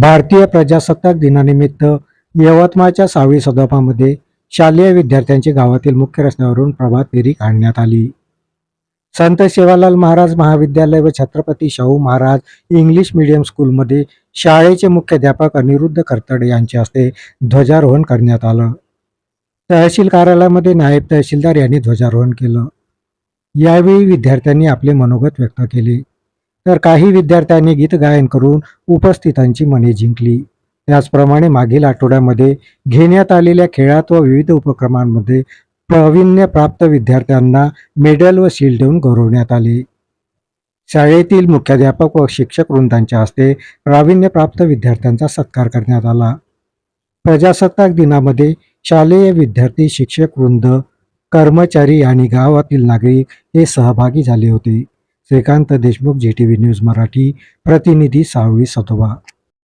भारतीय प्रजासत्ताक दिनानिमित्त यवतमाळच्या सहावी सदोफामध्ये शालेय विद्यार्थ्यांची गावातील मुख्य रस्त्यावरून प्रभात फेरी काढण्यात आली. संत सेवालाल महाराज महाविद्यालय व छत्रपती शाहू महाराज इंग्लिश मीडियम स्कूलमध्ये शाळेचे मुख्याध्यापक अनिरुद्ध करतडे यांच्या हस्ते ध्वजारोहण करण्यात आलं. तहसील कार्यालयामध्ये नायब तहसीलदार यांनी ध्वजारोहण केलं. यावेळी विद्यार्थ्यांनी आपले मनोगत व्यक्त केले. तर काही विद्यार्थ्यांनी गीत गायन करून उपस्थितांची मने जिंकली. त्याचप्रमाणे मागील आठवड्यामध्ये घेण्यात आलेल्या खेळात व विविध उपक्रमांमध्ये प्रावीण्य प्राप्त विद्यार्थ्यांना मेडल व शील्ड देऊन गौरवण्यात आले. शाळेतील मुख्याध्यापक व शिक्षक वृंदांच्या हस्ते प्रावीण्यप्राप्त विद्यार्थ्यांचा सत्कार करण्यात आला. प्रजासत्ताक दिनामध्ये शालेय विद्यार्थी शिक्षक वृंद कर्मचारी आणि गावातील नागरिक हे सहभागी झाले होते. Shrikant Deshmukh ji T V news Marathi प्रतिनिधी सहावी सतोबा